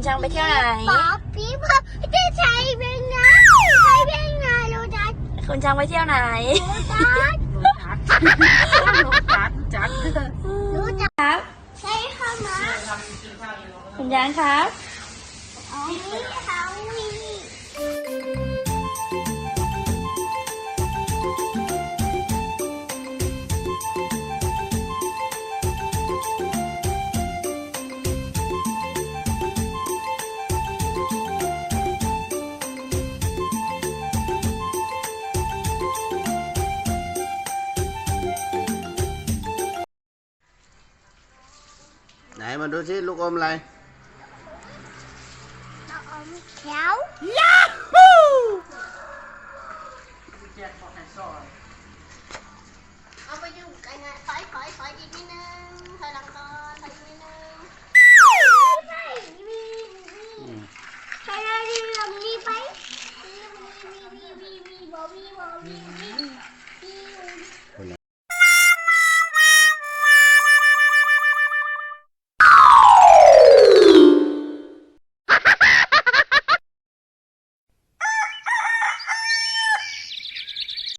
คุณช้างไปเที่ยวไหน ป๊อปปี้พ่อจะใช้เป็นไงใช้เป็นไงโรดัสคุณช้างไปเที่ยวไหน โรดัสจัดจัดโรดัสครับ ใช้เข้ามาคุณช้างครับ เอานี่เอ ไหนมาดูสิลูกอมอะไรเราเอาแถวเอาไปดูกันนะถอยถอยถอยอีกนิดนึงถอยหลังก่อนถอยอีกนิดนึงใช่มีมีใช่แล้วรีบลงนี่ไปมีมีมีมีมีบอมีบอมีมีมี